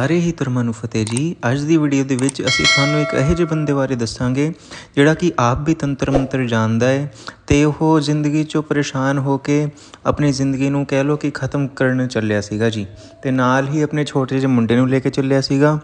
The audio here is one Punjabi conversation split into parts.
ਸਾਰੇ ਹੀ ਧਰਮਾਂ ਨੂੰ ਫਤਿਹ ਜੀ। ਅੱਜ ਦੀ ਵੀਡੀਓ ਦੇ ਵਿੱਚ ਅਸੀਂ ਤੁਹਾਨੂੰ ਇੱਕ ਇਹੋ ਜਿਹੇ ਬੰਦੇ ਬਾਰੇ ਦੱਸਾਂਗੇ, ਜਿਹੜਾ ਕਿ ਆਪ ਵੀ ਤੰਤਰ ਮੰਤਰ ਜਾਣਦਾ ਹੈ ਤੇ ਉਹ ਜ਼ਿੰਦਗੀ 'ਚੋਂ ਪਰੇਸ਼ਾਨ ਹੋ ਕੇ ਆਪਣੀ ਜ਼ਿੰਦਗੀ ਨੂੰ ਕਹਿ ਲਓ ਕਿ ਖਤਮ ਕਰਨ ਚੱਲਿਆ ਸੀਗਾ ਜੀ। ਤੇ ਨਾਲ ਹੀ ਆਪਣੇ ਛੋਟੇ ਜਿਹੇ ਮੁੰਡੇ ਨੂੰ ਲੈ ਕੇ ਚੱਲਿਆ ਸੀਗਾ।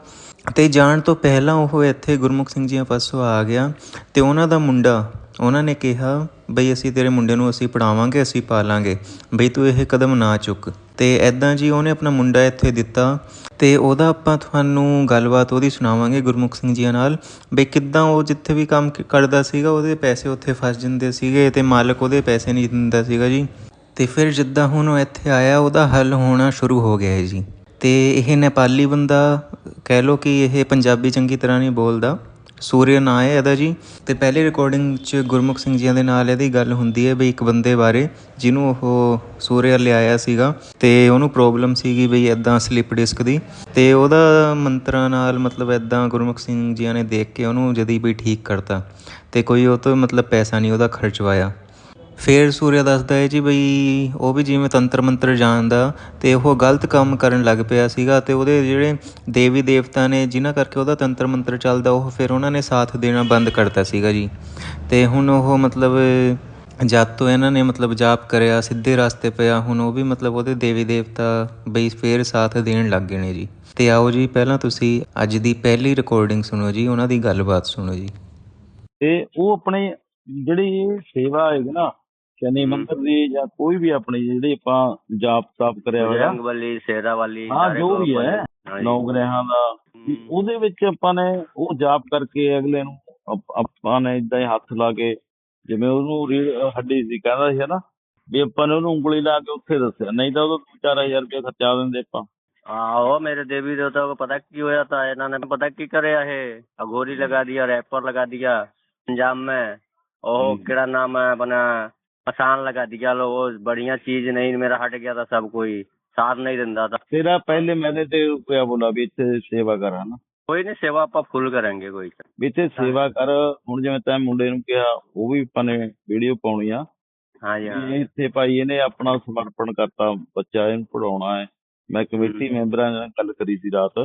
ਤੇ ਜਾਣ ਤੋਂ ਪਹਿਲਾਂ ਉਹ ਇੱਥੇ ਗੁਰਮੁਖ ਸਿੰਘ ਜੀਆਂ ਪਾਸੋਂ ਆ ਗਿਆ ਤੇ ਉਹਨਾਂ ਦਾ ਮੁੰਡਾ ਉਹਨਾਂ ਨੇ ਕਿਹਾ, ਬਈ ਅਸੀਂ ਤੇਰੇ ਮੁੰਡੇ ਨੂੰ ਅਸੀਂ ਪੜਾਵਾਂਗੇ, ਅਸੀਂ ਪਾਲਾਂਗੇ। ਬਈ ਤੂੰ ਇਹ ਕਦਮ ਨਾ ਚੁੱਕ। ਤੇ ਐਦਾਂ ਜੀ ਉਹਨੇ ਆਪਣਾ ਮੁੰਡਾ ਇੱਥੇ ਦਿੱਤਾ। ਤੇ ਉਹਦਾ ਆਪਾਂ ਤੁਹਾਨੂੰ ਗੱਲਬਾਤ ਉਹਦੀ ਸੁਣਾਵਾਂਗੇ ਗੁਰਮੁਖ ਸਿੰਘ ਜੀਆਂ ਨਾਲ। ਬਈ ਕਿੱਦਾਂ ਉਹ ਜਿੱਥੇ ਵੀ ਕੰਮ ਕਰਦਾ ਸੀਗਾ, ਉਹਦੇ ਪੈਸੇ ਉੱਥੇ ਫਸ ਜਾਂਦੇ ਸੀਗੇ ਤੇ ਮਾਲਕ ਉਹਦੇ ਪੈਸੇ ਨਹੀਂ ਦਿੰਦਾ ਸੀਗਾ ਜੀ। ਤੇ ਫਿਰ ਜਿੱਦਾਂ ਹੁਣ ਉਹ ਇੱਥੇ ਆਇਆ, ਉਹਦਾ ਹੱਲ ਹੋਣਾ ਸ਼ੁਰੂ ਹੋ ਗਿਆ ਹੈ ਜੀ। ਤੇ ਇਹ ਨੇਪਾਲੀ ਬੰਦਾ, ਕਹਿ ਲੋ ਕਿ ਇਹ ਪੰਜਾਬੀ ਚੰਗੀ ਤਰ੍ਹਾਂ ਨਹੀਂ ਬੋਲਦਾ। ਸੂਰਿਆ ਨਾਂ ਹੈ ਇਹਦਾ ਜੀ। ਅਤੇ ਪਹਿਲੀ ਰਿਕਾਰਡਿੰਗ 'ਚ ਗੁਰਮੁਖ ਸਿੰਘ ਜੀਆਂ ਦੇ ਨਾਲ ਇਹਦੀ ਗੱਲ ਹੁੰਦੀ ਹੈ ਵੀ ਇੱਕ ਬੰਦੇ ਬਾਰੇ, ਜਿਹਨੂੰ ਉਹ ਸੂਰਿਆ ਲਿਆਇਆ ਸੀਗਾ ਤੇ ਉਹਨੂੰ ਪ੍ਰੋਬਲਮ ਸੀਗੀ ਬਈ ਐਦਾਂ ਸਲਿੱਪ ਡਿਸਕ ਦੀ। ਤੇ ਉਹਦਾ ਮੰਤਰਾਂ ਨਾਲ ਮਤਲਬ ਐਦਾਂ ਗੁਰਮੁਖ ਸਿੰਘ ਜੀਆਂ ਨੇ ਦੇਖ ਕੇ ਉਹਨੂੰ ਜਦੀ ਵੀ ਠੀਕ ਕਰਤਾ। ਤੇ ਕੋਈ ਉਹ ਤੋਂ ਮਤਲਬ ਪੈਸਾ ਨਹੀਂ ਉਹਦਾ ਖਰਚਵਾਇਆ ਫਿਰ ਸੂਰਿਆ ਦੱਸਦਾ ਹੈ ਜੀ ਬਈ ਉਹ ਵੀ ਜਿਵੇਂ ਤੰਤਰ ਮੰਤਰ ਜਾਣਦਾ ਅਤੇ ਉਹ ਗਲਤ ਕੰਮ ਕਰਨ ਲੱਗ ਪਿਆ ਸੀਗਾ ਅਤੇ ਉਹਦੇ ਜਿਹੜੇ ਦੇਵੀ ਦੇਵਤਾ ਨੇ ਜਿਨ੍ਹਾਂ ਕਰਕੇ ਉਹਦਾ ਤੰਤਰ ਮੰਤਰ ਚੱਲਦਾ, ਉਹ ਫਿਰ ਉਹਨਾਂ ਨੇ ਸਾਥ ਦੇਣਾ ਬੰਦ ਕਰਤਾ ਸੀਗਾ ਜੀ। ਅਤੇ ਹੁਣ ਉਹ ਮਤਲਬ ਜਦ ਤੋਂ ਇਹਨਾਂ ਨੇ ਮਤਲਬ ਜਾਪ ਕਰਿਆ, ਸਿੱਧੇ ਰਸਤੇ ਪਿਆ, ਹੁਣ ਉਹ ਵੀ ਮਤਲਬ ਉਹਦੇ ਦੇਵੀ ਦੇਵਤਾ ਬਈ ਫੇਰ ਸਾਥ ਦੇਣ ਲੱਗ ਗਏ ਨੇ ਜੀ। ਤੇ ਆਓ ਜੀ, ਪਹਿਲਾਂ ਤੁਸੀਂ ਅੱਜ ਦੀ ਪਹਿਲੀ ਰਿਕਾਰਡਿੰਗ ਸੁਣੋ ਜੀ, ਉਹਨਾਂ ਦੀ ਗੱਲਬਾਤ ਸੁਣੋ ਜੀ। ਤੇ ਉਹ ਆਪਣੇ ਜਿਹੜੀ ਸੇਵਾ ਹੈਗੀ ਨਾ ਸ਼ਨੀ ਮੰਦਰ ਦੀ ਜਾਂ ਕੋਈ ਵੀ ਆਪਣੇ ਜਿਹੜੇ ਆਪਾਂ ਜਾਪ ਤਾਪ ਕਰਿਆ ਹੋਇਆ। ਰੰਗ ਵਾਲੀ ਸੇਰਾ ਵਾਲੀ ਹਾਂ ਜੋ ਵੀ ਹੈ। ਨੌ ਗ੍ਰਹਿਾਂ ਦਾ। ਉਹਦੇ ਵਿੱਚ ਆਪਾਂ ਨੇ ਉਹ ਜਾਪ ਕਰਕੇ ਅਗਲੇ ਨੂੰ ਆਪਾਂ ਨੇ ਇਦਾਂ ਹੀ ਹੱਥ ਲਾ ਕੇ ਜਿਵੇਂ ਉਹਨੂੰ ਹੱਡੀ ਸੀ ਕਹਿੰਦਾ ਸੀ ਹਨਾ ਵੀ ਆਪਾਂ ਨੇ ਉਹਨੂੰ ਉਂਗਲੀ ਲਾ ਕੇ ਉੱਥੇ ਦੱਸਿਆ। ਨਹੀਂ ਤਾਂ ਉਹ 4000 ਰੁਪਏ ਖਰਚਾ ਦਿੰਦੇ ਆਪਾਂ। ਆਹੋ ਮੇਰੇ ਦੇਵੀ ਦੇਵਤਾ ਕੋ ਪਤਾ ਕੀ ਹੋਇਆ ਤਾਂ ਇਹਨਾਂ ਨੇ ਪਤਾ ਕੀ ਕਰਿਆ ਇਹ? ਅਗੋਰੀ ਲਗਾ ਦਿਆ ਰੈਪਰ ਲਗਾ ਦਿਆ पंजाब में ओहो केड़ा नाम है अपना मसान लगा दिया लो वो बढ़िया चीज नहीं मेरा हट गया था सब कोई साथ नहीं दिंदा था ਤੇਰਾ ਪਹਿਲੇ ਮੈਨੇ ਤੇ ਕਿਹਾ ਬੋਲਾ ਵੀ ਇੱਥੇ ਸੇਵਾ ਕਰ ਹਨਾ कोई नहीं सेवा आप फुल करेंगे कोई ਵੀ ਇੱਥੇ ਸੇਵਾ ਕਰ ਹੁਣ ਜਿਵੇਂ ਤੈਂ ਮੁੰਡੇ ਨੂੰ ਕਿਹਾ ਉਹ ਵੀ ਆਪਾਂ ਨੇ ਵੀਡੀਓ ਪਾਉਣੀ ਆ हाँ जी हाँ ਵੀ ਇੱਥੇ ਭਾਈ ਇਹਨੇ ਆਪਣਾ ਸਮਰਪਣ ਕਰਤਾ ਬੱਚਾ ਇਹਨੂੰ ਪੜਾਉਣਾ ਹੈ ਮੈਂ ਕਮੇਟੀ ਹਮ। ਮੈਂਬਰਾਂ ਨਾਲ ਗੱਲ ਕਰੀ ਸੀ ਰਾਤ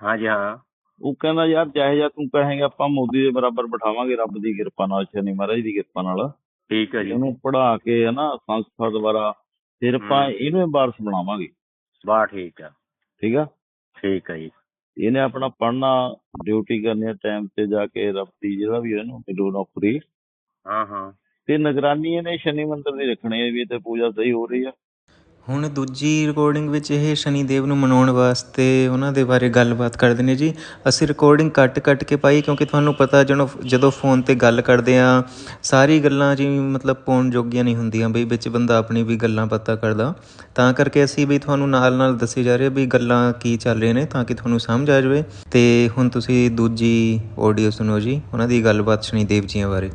हाँ जी हाँ ਉਹ ਕਹਿੰਦਾ ਯਾਰ ਚਾਹੇ ਜਾਂ ਤੂੰ ਕਹੇਂਗਾ ਆਪਾਂ ਮੋਦੀ ਦੇ ਬਰਾਬਰ ਬਿਠਾਵਾਂਗੇ ਰੱਬ ਦੀ ਕਿਰਪਾ ਨਾਲ ਸ਼ਨੀ ਮਹਾਰਾਜ ਦੀ ਕਿਰਪਾ ਨਾਲ ਠੀਕ ਹੈ ਜੀ। ਇਹਨੂੰ ਪੜਾ ਕੇ ਹੈ ਨਾ ਸੰਸਥਾ ਦੁਆਰਾ ਫਿਰ ਆਪਾਂ ਇਹਨੂੰ ਵਾਰਸ ਬਣਾਵਾਂਗੇ। ਵਾਹ ਠੀਕ ਆ ਠੀਕ ਆ? ਠੀਕ ਆ ਜੀ। ਇਹਨੇ ਆਪਣਾ ਪੜਨਾ ਡਿਊਟੀ ਕਰਨੀ ਟਾਈਮ ਤੇ ਜਾ ਕੇ ਰਫਤੀ ਜਿਹੜਾ ਵੀ ਹੈ ਨਾ ਨੌਕਰੀ। ਹਾਂ ਹਾਂ। ਤੇ ਨਿਗਰਾਨੀ ਇਹਨੇ ਸ਼ਨੀ ਮੰਦਰ ਦੀ ਰੱਖਣੀ ਹੈ ਵੀ ਤੇ ਪੂਜਾ ਸਹੀ ਹੋ ਰਹੀ ਆ। ਹੁਣ ਦੂਜੀ ਰਿਕਾਰਡਿੰਗ ਵਿੱਚ ਇਹ ਸ਼ਨੀਦੇਵ ਨੂੰ ਮਨਾਉਣ ਵਾਸਤੇ ਉਹਨਾਂ ਦੇ ਬਾਰੇ ਗੱਲਬਾਤ ਕਰਦੇ ਨੇ ਜੀ। ਅਸੀਂ ਰਿਕਾਰਡਿੰਗ ਕੱਟ ਕੱਟ ਕੇ ਪਾਈ ਕਿਉਂਕਿ ਤੁਹਾਨੂੰ ਪਤਾ ਜਦੋਂ ਜਦੋਂ ਫੋਨ ਤੇ ਗੱਲ ਕਰਦੇ ਆ ਸਾਰੀ ਗੱਲਾਂ ਜੀ ਮਤਲਬ ਪਾਉਣ ਜੋਗੀਆਂ ਨਹੀਂ ਹੁੰਦੀਆਂ ਬਈ ਵਿੱਚ ਬੰਦਾ ਆਪਣੀ ਵੀ ਗੱਲਾਂ ਪਤਾ ਕਰਦਾ। ਤਾਂ ਕਰਕੇ ਅਸੀਂ ਵੀ ਤੁਹਾਨੂੰ ਨਾਲ ਨਾਲ ਦੱਸੀ ਜਾ ਰਹੇ ਵੀ ਗੱਲਾਂ ਕੀ ਚੱਲ ਰਹੇ ਨੇ ਤਾਂ ਕਿ ਤੁਹਾਨੂੰ ਸਮਝ ਆ ਜਾਵੇ। ਤੇ ਹੁਣ ਤੁਸੀਂ ਦੂਜੀ ਆਡੀਓ ਸੁਣੋ ਜੀ, ਉਹਨਾਂ ਦੀ ਗੱਲਬਾਤ ਸ਼ਨੀਦੇਵ ਜੀਆਂ ਬਾਰੇ।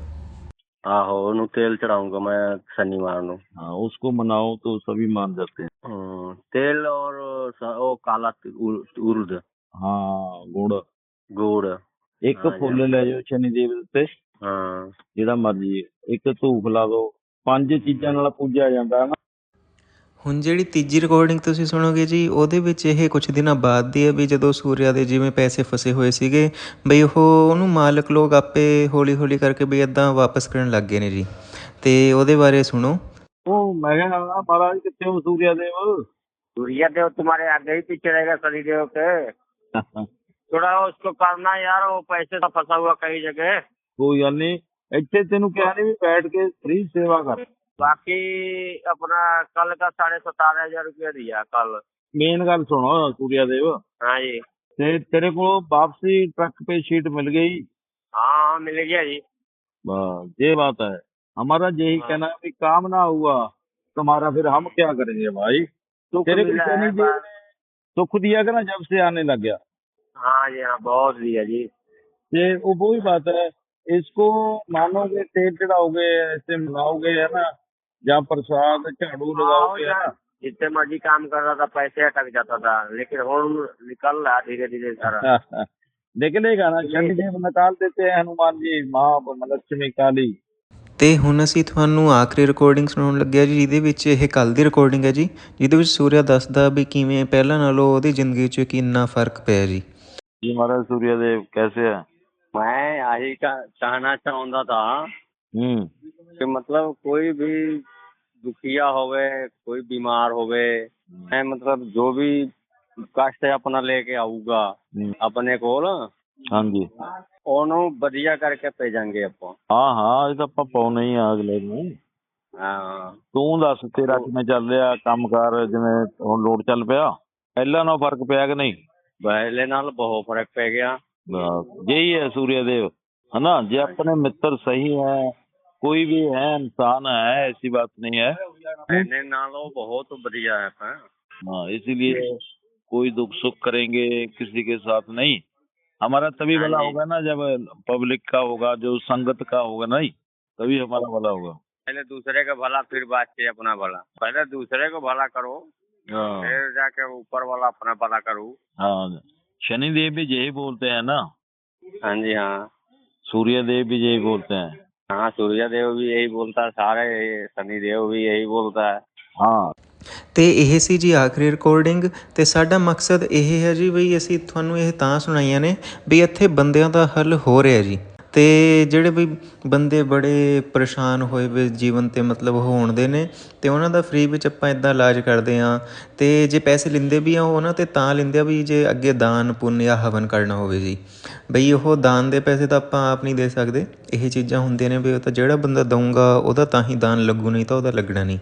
आहो ਉਹਨੂੰ तेल चढ़ाऊंगा मैं शनिवार ਨੂੰ हाँ उसको मनाओ तो सभी मान जाते हैं हम्म, तेल और स- वो काला ति- उर- उर्द हाँ गुड़ गुड़ ਇੱਕ ਹਾਂ ਜੀ। ਫੁੱਲ ਲੈ ਜਾਓ ਸ਼ਨੀ ਦੇਵ ਦੇ ਉੱਤੇ हाँ ਜਿਹੜਾ ਮਰਜੀ ਇੱਕ ਧੂਫ ਲਾ ਦਿਓ ਪੰਜ ਚੀਜ਼ਾਂ ਨਾਲ ਪੂਜਿਆ ਜਾਂਦਾ ਹੈ ਨਾ ਹੁਣ ਜਿਹੜੀ ਤੀਜੀ ਰਿਕਾਰਡਿੰਗ ਤੁਸੀਂ ਸੁਣੋਗੇ ਜੀ ਉਹਦੇ ਵਿੱਚ ਇਹ ਕੁਝ ਦਿਨਾਂ ਬਾਅਦ ਦੀ ਹੈ ਵੀ ਜਦੋਂ ਸੂਰਿਆ ਦੇ ਜਿਵੇਂ ਪੈਸੇ ਫਸੇ ਹੋਏ ਸੀਗੇ ਬਈ ਉਹ ਉਹਨੂੰ ਮਾਲਕ ਲੋਕ ਆਪੇ ਹੌਲੀ ਹੌਲੀ ਕਰਕੇ ਵੀ ਇਦਾਂ ਵਾਪਸ ਕਰਨ ਲੱਗ ਗਏ ਨੇ ਜੀ ਤੇ ਉਹਦੇ ਬਾਰੇ ਸੁਣੋ ਉਹ ਮੈਂ ਕਿਹਾ ਮਹਾਰਾਜ ਕਿੱਥੇ ਹੋ ਸੂਰਿਆ ਦੇਵ सूर्य देव तुम्हारे आगे ही पीछे रहेगा शनि देव के थोड़ा उसको करना यार वो पैसे से फंसा हुआ कई जगह ਕੋਈ ਗੱਲ ਨਹੀਂ ਇੱਥੇ ਤੈਨੂੰ ਕਿਹਾ ਨਹੀਂ ਵੀ ਬੈਠ ਕੇ ਫ੍ਰੀ ਸੇਵਾ ਕਰ बाकी अपना कल का साढ़े सतारह हजार रूपया दिया कल ਮੇਨ ਗੱਲ ਸੁਣੋ ਸੂਰਿਆ ਦੇਵ हाँ जी ਤੇ ਤੇਰੇ ਕੋਲ ਵਾਪਸੀ ਟਰੱਕ ਪੇ ਸ਼ੀਟ ਮਿਲ गई हाँ हाँ मिल गया जी बस ये बात है हमारा यही हाँ। कहना है कि काम ना हुआ तुम्हारा फिर हम क्या करेंगे भाई सुख तेरे को मिला कहने है जी बाद- सुख दिया कि ना जब से आने लग गया हाँ जी हाँ बहुत दिया जी ये वो वही बात है इसको मानोगे तेल चढ़ाओगे ऐसे मिलाओगे है ना जहाँ प्रसाद झाड़ू हाँ, लगाओगे है यार, जितने मर्जी काम कर रहा था पैसे अटक जाता था लेकिन हम निकल रहा धीरे धीरे सारा ना निकलेगा ना शनिदेव निकाल देते हैं हनुमान जी माँ लक्ष्मी काली ਤੇ ਹੁਣ ਅਸੀਂ ਤੁਹਾਨੂੰ ਆਖਰੀ ਰਿਕਾਰਡਿੰਗ ਸੁਣਾਉਣ ਲੱਗਿਆ ਜੀ ਜਿਹਦੇ ਵਿੱਚ ਇਹ ਕੱਲ ਦੀ ਰਿਕਾਰਡਿੰਗ ਹੈ ਜੀ ਜਿਹਦੇ ਵਿੱਚ ਸੂਰਿਆ ਦੱਸਦਾ ਵੀ ਕਿਵੇਂ ਪਹਿਲਾਂ ਨਾਲੋਂ ਉਹਦੀ ਜ਼ਿੰਦਗੀ 'ਚ ਕਿੰਨਾ ਫਰਕ ਪਿਆ ਜੀ जी महाराज सूर्यदेव कैसे है मैं यही का कहना चाहता था ਹੂੰ। ਮਤਲਬ ਕੋਈ ਵੀ ਦੁਖੀਆ ਹੋਵੇ ਕੋਈ ਬਿਮਾਰ ਹੋਵੇ ਐ ਮਤਲਬ ਜੋ ਵੀ ਕਸ਼ਟ ਆਪਣਾ ਲੈ ਕੇ ਆਊਗਾ ਆਪਣੇ ਕੋਲ ਹਾਂਜੀ। ਉਹਨੂੰ ਵਧੀਆ ਕਰਕੇ ਭੇਜਾਂਗੇ ਆਪਾਂ। ਹਾਂ ਹਾਂ ਇਹ ਤਾਂ ਆਪਾਂ ਪਾਉਣਾ ਹੀ ਆ ਅਗਲੇ ਨੂੰ। ਹਾਂ। ਤੂੰ ਦੱਸ ਤੇਰਾ ਕਿਵੇਂ ਚੱਲ ਰਿਹਾ ਕੰਮਕਾਰ ਜਿਵੇਂ ਹੁਣ ਲੋਡ ਚੱਲ ਪਿਆ? ਪਹਿਲਾਂ ਨਾਲ ਫ਼ਰਕ ਪਿਆ ਕਿ ਨਹੀਂ? ਪਹਿਲੇ ਨਾਲ ਬਹੁਤ ਫ਼ਰਕ ਪੈ ਗਿਆ। ਜਈ ਹੈ ਸੂਰਿਆ ਦੇਵ है ना जो अपने मित्र सही है कोई भी है इंसान है ऐसी बात नहीं है ਪਹਿਲੇ ਨਾਲੋਂ ਬਹੁਤ ਵਧੀਆ ਹੈ ਆਪਾਂ हाँ इसीलिए कोई दुख सुख करेंगे किसी के साथ नहीं हमारा तभी भला हाँ जी। होगा ना जब पब्लिक का होगा जो संगत का होगा नहीं तभी हमारा भला होगा पहले दूसरे का भला फिर बात से अपना भला पहले दूसरे को भला करो हाँ फिर जाके ऊपर वाला अपना भला करो हाँ शनिदेव भी यही बोलते हैं ना हाँ जी हाँ सूर्य देव भी यही बोलते हैं हाँ सूर्य देव भी यही बोलता है सारे शनि देव भी यही बोलता है हाँ ਤੇ ਇਹ ਸੀ ਜੀ ਆਖਰੀ ਰਿਕਾਰਡਿੰਗ ਤੇ ਸਾਡਾ ਮਕਸਦ ਇਹ ਹੈ ਜੀ ਵੀ ਅਸੀਂ ਤੁਹਾਨੂੰ ਇਹ ਤਾਂ ਸੁਣਾਈਆਂ ਨੇ ਵੀ ਇੱਥੇ ਬੰਦਿਆਂ ਦਾ ਹੱਲ ਹੋ ਰਿਹਾ ਜੀ ਅਤੇ ਜਿਹੜੇ ਵੀ ਬੰਦੇ ਬੜੇ ਪਰੇਸ਼ਾਨ ਹੋਏ ਵੇ ਜੀਵਨ ਤੇ ਮਤਲਬ ਹੋਣ ਦੇ ਨੇ ਅਤੇ ਉਹਨਾਂ ਦਾ ਫਰੀ ਵਿੱਚ ਆਪਾਂ ਇੱਦਾਂ ਇਲਾਜ ਕਰਦੇ ਹਾਂ। ਅਤੇ ਜੇ ਪੈਸੇ ਲੈਂਦੇ ਵੀ ਆ ਉਹ ਉਹਨਾਂ ਤੇ ਤਾਂ ਲੈਂਦੇ ਆ ਵੀ ਜੇ ਅੱਗੇ ਦਾਨ ਪੁੰਨ ਜਾਂ ਹਵਨ ਕਰਨਾ ਹੋਵੇ ਜੀ। ਬਈ ਉਹ ਦਾਨ ਦੇ ਪੈਸੇ ਤਾਂ ਆਪਾਂ ਆਪ ਨਹੀਂ ਦੇ ਸਕਦੇ। ਇਹ ਚੀਜ਼ਾਂ ਹੁੰਦੀਆਂ ਨੇ ਵੀ ਉਹ ਤਾਂ ਜਿਹੜਾ ਬੰਦਾ ਦਊਗਾ ਉਹਦਾ ਤਾਂ ਹੀ ਦਾਨ ਲੱਗੂ, ਨਹੀਂ ਤਾਂ ਉਹਦਾ ਲੱਗਣਾ ਨਹੀਂ।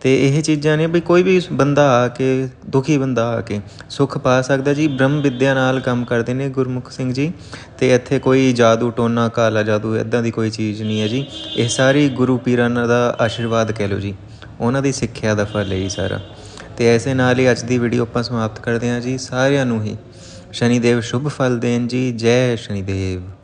ਅਤੇ ਇਹ ਚੀਜ਼ਾਂ ਨੇ ਵੀ ਕੋਈ ਵੀ ਬੰਦਾ ਆ ਕੇ, ਦੁਖੀ ਬੰਦਾ ਆ ਕੇ ਸੁੱਖ ਪਾ ਸਕਦਾ ਜੀ। ਬ੍ਰਹਮ ਵਿੱਦਿਆ ਨਾਲ ਕੰਮ ਕਰਦੇ ਨੇ ਗੁਰਮੁਖ ਸਿੰਘ ਜੀ। ਅਤੇ ਇੱਥੇ ਕੋਈ ਜਾਦੂ, ਟੋਨਾ, ਕਾਲਾ ਜਾਦੂ ਇਦਾਂ ਦੀ ਕੋਈ ਚੀਜ਼ ਨਹੀਂ ਹੈ ਜੀ। ਇਹ ਸਾਰੀ ਗੁਰੂ ਪੀਰਾਂ ਦਾ ਆਸ਼ੀਰਵਾਦ ਕਹਿ ਲਓ ਜੀ। ਉਹਨਾਂ ਦੀ ਸਿੱਖਿਆ ਦਾ ਫਲ ਹੈ ਜੀ ਸਾਰਾ। ਤੇ ਐਸੇ ਨਾਲ ਹੀ ਅੱਜ ਦੀ ਵੀਡੀਓ ਆਪਾਂ ਸਮਾਪਤ ਕਰਦੇ ਹਾਂ ਜੀ। ਸਾਰਿਆਂ ਨੂੰ ਹੀ ਸ਼ਨੀਦੇਵ ਸ਼ੁਭ ਫਲ ਦੇਣ ਜੀ। ਜੈ ਸ਼ਨੀਦੇਵ।